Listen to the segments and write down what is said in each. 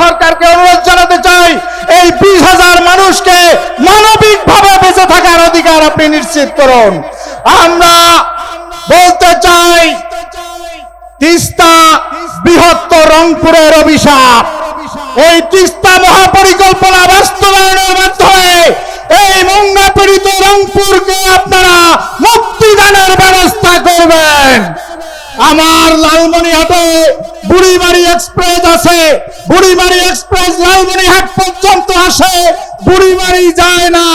সরকারকে অনুরোধ জানাতে চাই, এই বিশ হাজার মানুষকে মানবিকভাবে বেঁচে থাকার অধিকার আপনি নিশ্চিত করুন। আমরা বলতে চাই, তিস্তা বৃহত্তর রংপুরের অভিশাপ। ওই তিস্তা মহাপরিকল্পনা বাস্তবায়নের মাধ্যমে এই মঙ্গা পীড়িত রংপুরকে আপনারা মুক্তিদানের ব্যবস্থা করবেন আমার লালমনিহাটে বুড়িমারি এক্সপ্রেস আছে। বুড়িমারি এক্সপ্রেস লালমনিহাট পর্যন্ত আসে। বুড়িমারি যায় না।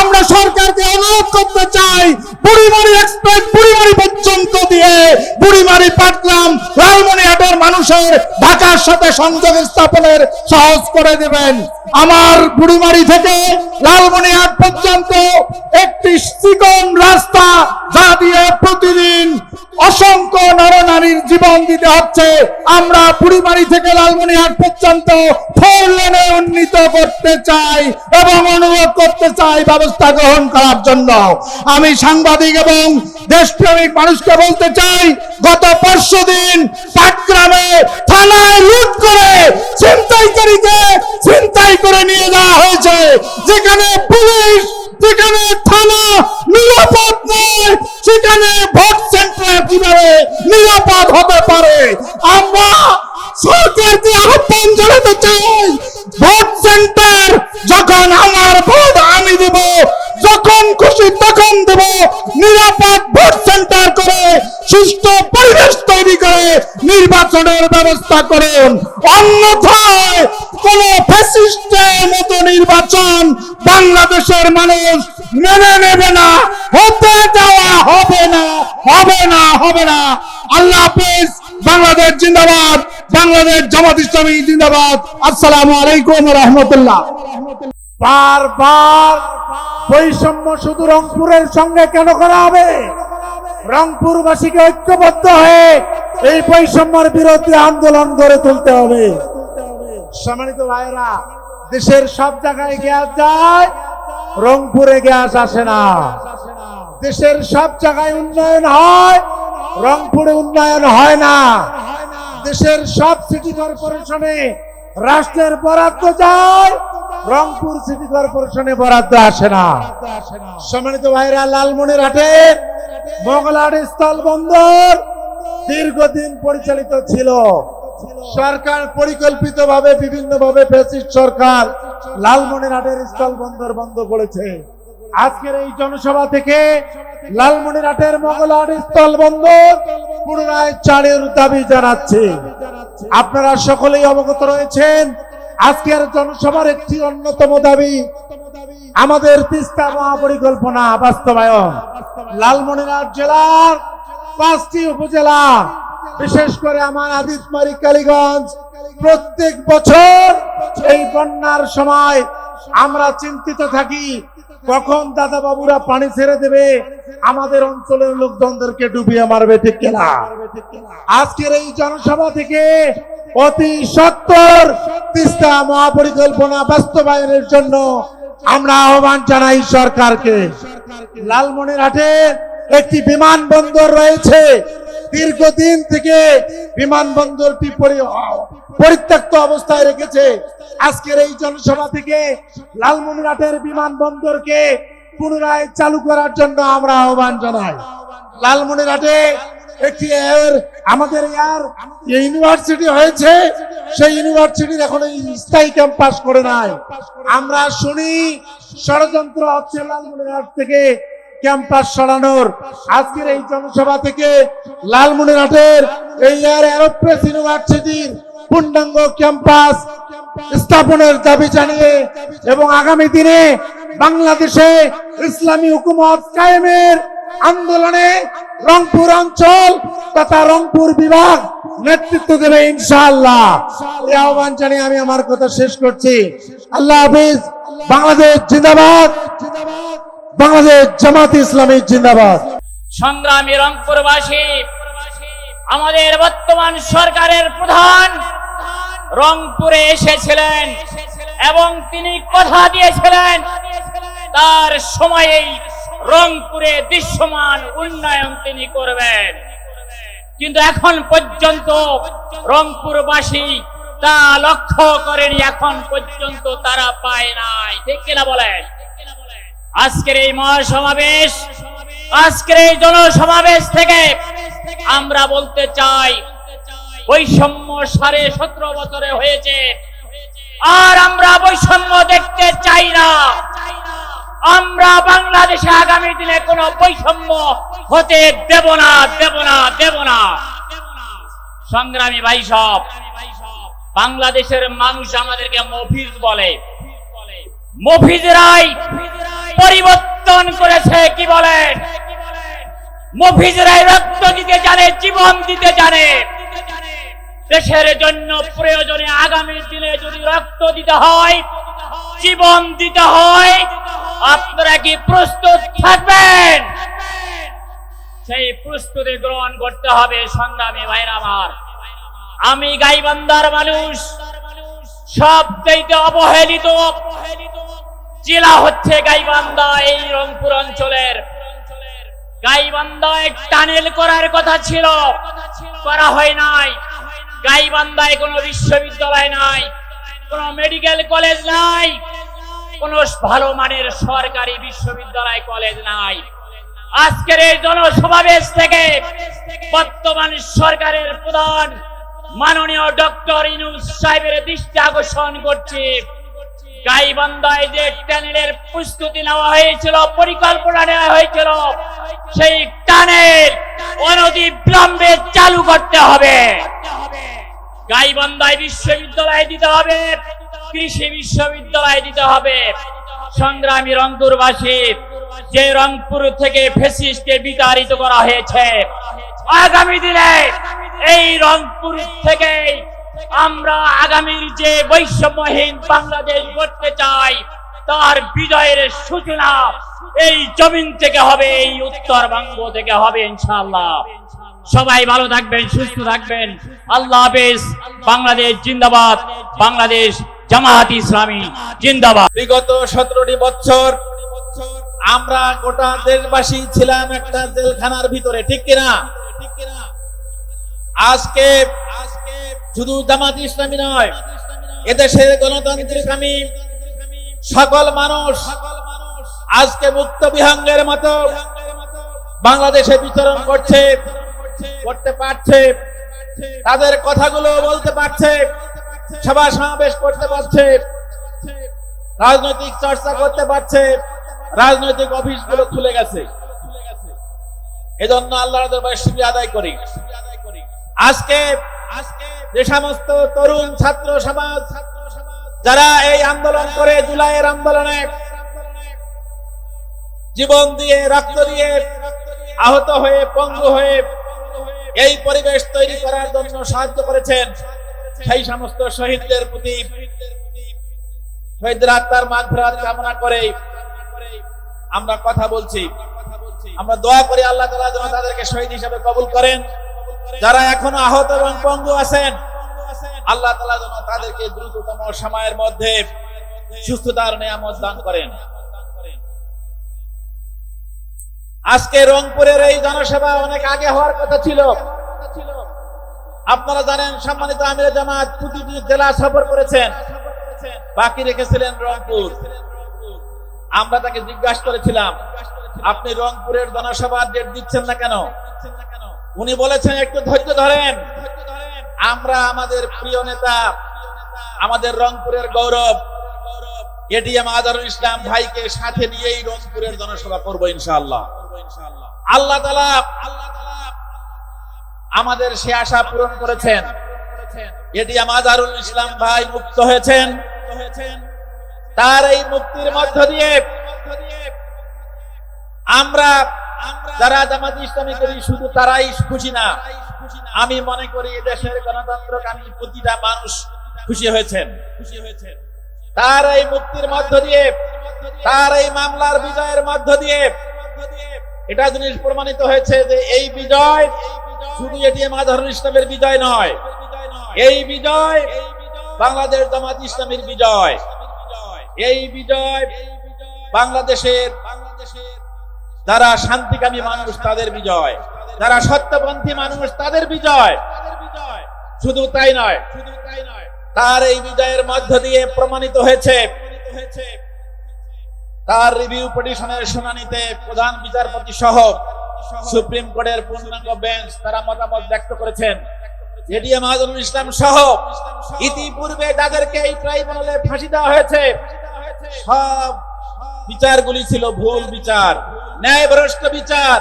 আমরা সরকারকে অনুরোধ করতে চাই বুড়িমারি এক্সপ্রেস বুড়িমারি পর্যন্ত দিয়ে বুড়িমারি পাটগ্রাম লালমনিহাটের মানুষের ঢাকার সাথে সংযোগ স্থাপনের সহজ করে দেবেন। আমার বুড়িমারি থেকে লালমনিহাট পর্যন্ত জীবন দিতে হচ্ছে। আমরা বুড়িমারি থেকে লালমনিহাট পর্যন্ত ফোর লেনে উন্নীত করতে চাই এবং অনুরোধ করতে চাই ব্যবস্থা গ্রহণ করার জন্য। আমি সাংবাদিক এবং দেশপ্রেমিক মানুষকে বলতে চাই, গত পরশু দিন পাটগ্রামে থানায় লুট করে ছিনতাইকারীকে ছিনতাই করে নিয়ে যাওয়া হয়েছে। যেখানে পুলিশ, যেখানে থানা, নিরাপদ নয়, সেখানে ভোট সেন্টার কীভাবে নিরাপদ হতে পারে? আমরা সরকারকে আহ্বান জানাতে চাই ভোট সেন্টার যখন আমার ভোট আমি দেব, যখন খুশি তখন দেব, নিরাপদ ভোট সেন্টার করে সুস্থ পরিবেশ তৈরি করে, নির্বাচনের ব্যবস্থা করুন। অন্যথায় কোন ফ্যাসিস্টের মতো নির্বাচন বাংলাদেশের মানুষ মেনে নেবে না, হতে দেওয়া হবে না হবে না হবে না। আল্লাহ হাফেজ, বাংলাদেশ জিন্দাবাদ, বাংলাদেশ জামাত ইসলামী জিন্দাবাদ। আসসালামু আলাইকুম রহমতুল্লাহ। বারবার বৈষম্য শুধু রংপুরের সঙ্গে কেন করা হবে? রংপুরবাসীকে ঐক্যবদ্ধ হয়ে এই বৈষম্যের বিরুদ্ধে আন্দোলন গড়ে তুলতে হবে। সম্মানিত ভাইরা দেশের সব জায়গায় গ্যাস যায়, রংপুরে গ্যাস আসে না। দেশের সব জায়গায় উন্নয়ন হয়, রংপুরে উন্নয়ন হয় না। দেশের সব সিটি কর্পোরেশনে রাষ্ট্রের বরাদ্দ যায়, রংপুর সিটি কর্পোরেশনে বরাদ্দ আসে না। সম্মানিত ভাইরা, লালমনিরহাটে মোগলাট স্থল বন্দর দীর্ঘদিন পরিচালিত ছিল। সরকার পরিকল্পিত ভাবে বিভিন্ন ভাবে ফ্যাসিস্ট সরকার লালমনিরহাটের স্থল বন্দর বন্ধ করেছে। আজকের এই জনসভা থেকে লালমনিরহাটের মোগলাট স্থল বন্দর পুনরায় চালের দাবি জানাচ্ছে। আপনারা সকলেই অবগত রয়েছেন, আজকের জনসভার একটি অন্যতম দাবি, আমাদের তিস্তা মহাপরিকল্পনা বাস্তবায়ন। লালমনিরহাট জেলার পাঁচটি উপজেলা বিশেষ করে আমার আদিতমারি কালীগঞ্জ, প্রত্যেক বছর এই বন্যার সময় আমরা চিন্তিত থাকি, কখন দাদা বাবুরা পানি ছেড়ে দেবে, আমাদের অঞ্চলের লোকজনদেরকে ডুবিয়ে মারবে ঠিক কিনা? আজকের এই জনসভা থেকে অতি সত্তর তিস্তা মহাপরিকল্পনা বাস্তবায়নের জন্য আমরা আহ্বান জানাই সরকারকে। লালমনিরহাটে একটি বিমানবন্দর রয়েছে দীর্ঘদিন থেকে বিমানবন্দরটি পরিত্যক্ত অবস্থায় রেখেছে। আজকের এই জনসভা থেকে লালমনিরহাটের বিমানবন্দরকে পুনরায় চালু করার জন্য আমরা আহ্বান জানাই। লালমনিরহাটে একটি আমাদের এয়ার ইউনিভার্সিটি হয়েছে, সেই ইউনিভার্সিটির এখন স্থায়ী ক্যাম্পাস করে নাই। আমরা শুনি ষড়যন্ত্র হচ্ছে লালমনিরহাট থেকে ক্যাম্পাস সরানোর। আজকের এই জনসভা থেকে লালমনিরহাটের এই এয়ার এরোপ্রেস ইউনিভার্সিটির পূর্ণাঙ্গ ক্যাম্পাস স্থাপনের দাবি জানিয়ে এবং আগামী দিনে বাংলাদেশে ইসলামী হুকুমত কায়েমের আন্দোলনে রংপুর অঞ্চল তথা রংপুর বিভাগ নেতৃত্ব দেবে ইনশাআল্লাহ। এই আহ্বান জানিয়ে আমি আমার কথা শেষ করছি। আল্লাহ হাফিজ। বাংলাদেশ জিন্দাবাদ। বাংলাদেশ জামাত ইসলামী জিন্দাবাদ। সংগ্রামী রংপুরবাসী, আমাদের বর্তমান সরকারের প্রধান রংপুরে এসেছিলেন এবং তিনি কথা দিয়েছিলেন তার সময়েই রংপুরে দৃশ্যমান উন্নয়ন তিনি করবেন। কিন্তু এখন পর্যন্ত রংপুরবাসী তা লক্ষ্য করেনি, এখন পর্যন্ত তারা পায় নাই। ঠিক কিনা বলেন? আজকের এই মহাসমাবেশ, আজকের এই জনসমাবেশ থেকে আমরা বলতে চাই, বৈষম্য সাড়ে সতেরো বছরে হয়েছে। আর আমরা বৈষম্য দেখতে চাই না। আমরা বাংলাদেশে আগামী দিনে কোনো বৈষম্য হতে দেব না দেব না দেব না। সংগ্রামী ভাই সব, বাংলাদেশের মানুষ আমাদেরকে মফিজ বলে। মফিজ মফিজরাই পরিবর্তন করেছে, কি বলেন মফিজরাই রক্ত দিতে জানে, জীবন দিতে জানে। দেশের জন্য প্রয়োজনে আগামী দিনে যদি রক্ত দিতে হয়, জীবন দিতে হয়, আপনারা কি প্রস্তুত থাকবেন? সেই প্রস্তুতি গ্রহণ করতে হবে, সংগ্রামী ভাইরা আমার। আমি গাইবান্দার মানুষ সব চাইতে অবহেলিত জেলা হচ্ছে গাইবান্ধা এই রংপুর অঞ্চলের। গাইবান্ধায় টানেল করার কথা ছিল, করা হয় নাই। গাইবান্ধায় কোনো বিশ্ববিদ্যালয় নাই, কোনো মেডিকেল কলেজ নাই, কোনো ভালো মানের সরকারি বিশ্ববিদ্যালয় কলেজ নাই। আজকের এই জনসমাবেশ থেকে বর্তমান সরকারের প্রধান মাননীয় ডক্টর ইনুস সাহেবের দৃষ্টি আকর্ষণ করছি। গাইবান্ধায় যে টানেলের প্রস্তুতি নেওয়া হয়েছিল, পরিকল্পনা নেওয়া হয়েছিল, সেই টানেল চালু করতে হবে। বিশ্ববিদ্যালয় দিতে হবে, কৃষি বিশ্ববিদ্যালয় দিতে হবে। সংগ্রামী রংপুরবাসী, যে রংপুর থেকে ফেসিস্টকে বিতাড়িত করা হয়েছে, আগামী দিনে এই রংপুর থেকে আমরা আগামীর যে বৈষম্যহীন বাংলাদেশ করতে চাই, তার বিজয়ের সূচনা এই জমিন থেকে হবে, এই উত্তরবঙ্গ থেকে হবে ইনশাআল্লাহ। সবাই ভালো থাকবেন, সুস্থ থাকবেন। আল্লাহ হাফেজ। বাংলাদেশ জিন্দাবাদ। বাংলাদেশ জামায়াত ইসলামী জিন্দাবাদ। বিগত সতেরোটি বছর আমরা গোটা দেশবাসী ছিলাম একটা জেলখানার ভিতরে, ঠিক কিনা? আজকে আজকে শুধু জামাত ইসলামী নয়, এদেশের গণতান্ত্রিক আমি, সকল মানুষ আজকে মুক্ত বিহঙ্গের মতো বাংলাদেশে বিচরণ করছে, করতে পারছে, তাদের কথাগুলো বলতে পারছে, সভা সমাবেশ করতে পারছে, রাজনৈতিক চর্চা করতে পারছে, রাজনৈতিক অফিসগুলো খুলে গেছে। এজন্য আল্লাহ আদায় করি। আজকে যে সমস্ত তরুণ ছাত্র সমাজ, যারা এই আন্দোলন করে জুলাইয়ের আন্দোলনে জীবন দিয়ে, রক্ত দিয়ে আহত হয়ে, পঙ্গু হয়ে এই পরিবেশ তৈরি করার জন্য সাহায্য করেছেন সেই সমস্ত শহীদদের প্রতি। শহীদদের আত্মার মাগফিরাত কামনা করে আমরা কথা বলছি। আমরা দোয়া করি আল্লাহ তাআলা যেন তাদেরকে শহীদ হিসেবে কবুল করেন। যারা এখনও আহত এবং পঙ্গু আছেন, আল্লাহ তাআলা যেন তাদেরকে দ্রুততম সময়ের মধ্যে সুস্থতার নিয়ামত দান করেন। আজকে রংপুরের এই জনসভা অনেক আগে হওয়ার কথা ছিল। আপনারা জানেন, সম্মানিত আমির জামাত প্রতিটি জেলা সফর করেছেন, বাকি রেখেছিলেন রংপুর। আমরা তাকে জিজ্ঞাসা করেছিলাম, আপনি রংপুরের জনসভার ডেট দিচ্ছেন না কেন? উনি বলেছেন, একটু ধৈর্য ধরেন। আমরা আমাদের প্রিয় নেতা, আমাদের রংপুরের গৌরব, এটিএম আজহারুল ইসলাম ভাইকে সাথে নিয়েই রংপুরের জনসভা করব ইনশাআল্লাহ। আল্লাহ তালা আল্লাহ তালা আমাদের সে আশা পূরণ করেছেন। এটিএম আজহারুল ইসলাম ভাই মুক্ত হয়েছেন। তার এই মুক্তির মধ্য দিয়ে আমরা যারা জামাত ইসলামী করি, শুধু তারাই খুশি না। আমি মনে করি দেশের গণতন্ত্রকামী প্রতিটা মানুষ খুশি হয়েছেন। খুশি হয়েছেন তার এই মুক্তির মধ্য দিয়ে, তার এই মামলার বিজয়ের মধ্য দিয়ে, এটা জিনিস প্রমাণিত হয়েছে যে এই বিজয় শুধু এটিএম আজহারুল ইসলামের বিজয় নয়, এই বিজয় বাংলাদেশ জামাত ইসলামের বিজয়। এই বিজয় বাংলাদেশের বাংলাদেশের যারা শান্তিকামী মানুষ, তাদের বিজয়। যারা সত্যপন্থী মানুষ, তাদের বিজয়। শুধু তাই নয় শুধু তাই নয় তার এই বিজয়ের মধ্য দিয়ে প্রমাণিত হয়েছে। তার রিভিউ পিটিশনের শুনানিতে প্রধান বিচারপতি সহ সুপ্রিম কোর্টের পূর্ণাঙ্গ বেঞ্চ তারা মতামত ব্যক্ত করেছেন। এডিএম আজমুল ইসলাম সহ ইতিপূর্বে যাদেরকে এই ট্রাইব্যুনালে ফাঁসি দেওয়া হয়েছে। সব বিচারগুলি ছিল ভুল বিচার। ন্যায়ভ্রষ্ট বিচার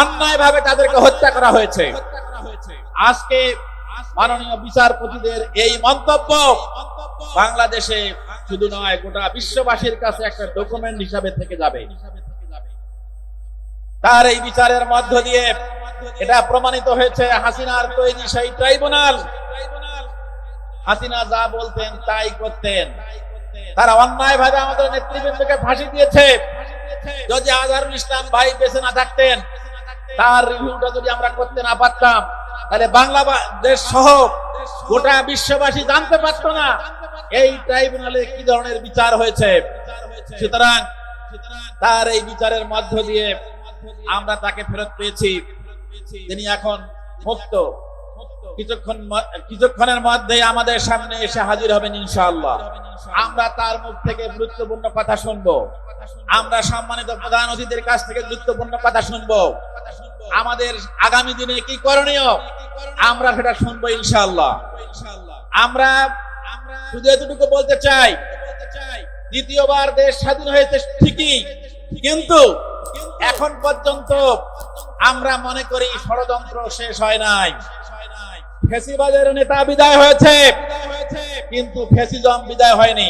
অন্যায়ভাবে তাদেরকে হত্যা করা হয়েছে। আজকে মাননীয় বিচারপতিদের এই মন্তব্য বাংলাদেশে শুধু নয়, গোটা বিশ্ববাসীর কাছে একটা ডকুমেন্ট হিসাবে থেকে যাবে। তার এই বিচারের মধ্য দিয়ে এটা প্রমাণিত হয়েছে, হাসিনার তৈরি সেই ট্রাইব্যুনাল। হাসিনা যা বলতেন তাই করতেন। তারা অন্যায় ভাবে আমাদের নেতৃবৃন্দকে ফাঁসি দিয়েছে। যদি আজহারুল ইসলাম ভাই বেঁচে না থাকতেন, তার রিভিউটা যদি আমরা করতে না পারতাম, তাহলে বাংলাদেশ সহ গোটা বিশ্ববাসী জানতে পারতো না এই ট্রাইব্যুনালে কি ধরনের বিচার হয়েছে। সুতরাং তার এই বিচারের মধ্য দিয়ে আমরা তাকে ফেরত পেয়েছি। তিনি এখন মুক্ত। কিছুক্ষণ কিছুক্ষণের মধ্যে আমাদের সামনে এসে হাজির হবেন ইনশাআল্লাহ। আমরা তার মুখ থেকে গুরুত্বপূর্ণ কথা শুনব। আমরা সম্মানিত প্রধান অতিথির কাছ থেকে গুরুত্বপূর্ণ কথা শুনব। আমাদের আগামী দিনে কি করণীয়? আমরা সেটা শুনব ইনশাআল্লাহ। আমরা শুধু এতটুকু বলতে চাই, দ্বিতীয়বার দেশ স্বাধীন হয়েছে ঠিকই, কিন্তু এখন পর্যন্ত আমরা মনে করি ষড়যন্ত্র শেষ হয় নাই। ফেসিবাদের নেতা বিদায় হয়েছে। কিন্তু ফেসিজম বিদায় হয়নি।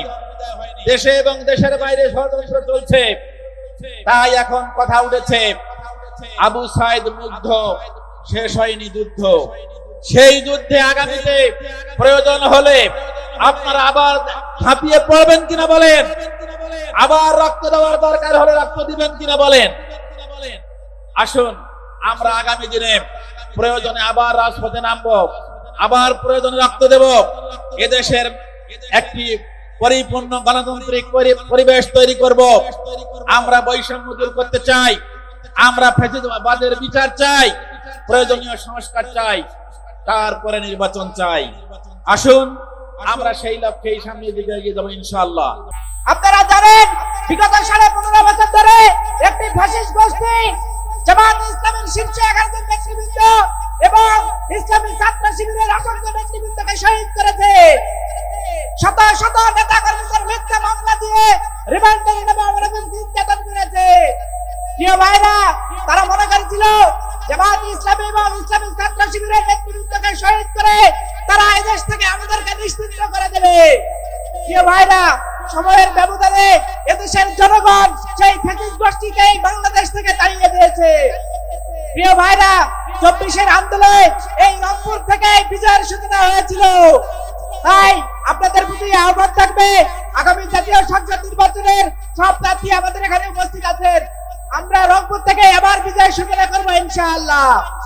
দেশে এবং দেশের বাইরে ষড়যন্ত্র চলছে। তাই এখন কথা উঠেছে, আবু সাইদ মুগ্ধ, শেষ হয়নি যুদ্ধ। সেই যুদ্ধে আগামীতে প্রয়োজন হলে আপনারা আবার ঝাঁপিয়ে পড়বেন কিনা বলেন? আবার রক্ত দেওয়ার দরকার হলে রক্ত দিবেন কিনা বলেন? আসুন আমরা আগামী দিনে প্রয়োজনে আবার রাজপথে নামবো, আবার প্রয়োজনে রক্ত দেব। এদেশের একটি পরিপূর্ণ গণতান্ত্রিক পরিবেশ তৈরি করব। আমরা বৈষম্য দূর করতে চাই। আমরা ফেসিবাদের বিচার চাই, প্রয়োজনীয় সংস্কার চাই, তারপরে নির্বাচন চাই। আসুন, আমরা সেই লক্ষ্যেই সামনে দিকে এগিয়ে যাব ইনশাআল্লাহ। আপনারা জানেন, বিগত সাড়ে পনেরো বছর ধরে একটি ফ্যাসিস্ট গোষ্ঠী জামাত ইসলামের এবং ইসলামী ছাত্র শিবিরের ব্যক্তিবৃন্দকে শহীদ করেছে। শত শত তারা মনে করেছিল, জামাত ইসলামী এবং ইসলামী ছাত্র শিবিরের নেতৃবৃন্দকে শহীদ করে তারা এদেশ থেকে আমাদেরকে নিশ্চিন্ত করে দেবে। প্রিয় ভাইরা সময়ের ব্যবধানে এদেশের জনগণ সেই ফ্যাসিস্ট গোষ্ঠীকে বাংলাদেশ থেকে তাড়িয়ে দিয়েছে। প্রিয় ভাইরা, চব্বিশের আন্দোলনে এই রংপুর থেকে বিজয়ের সূচনা হয়েছিল। তাই আপনাদের প্রতি আহ্বান থাকবে, আগামী জাতীয় সংসদ নির্বাচনের সব প্রার্থী আমাদের এখানে উপস্থিত আছেন। আমরা রংপুর থেকে আবার বিজয় সূচনা করব ইনশাআল্লাহ।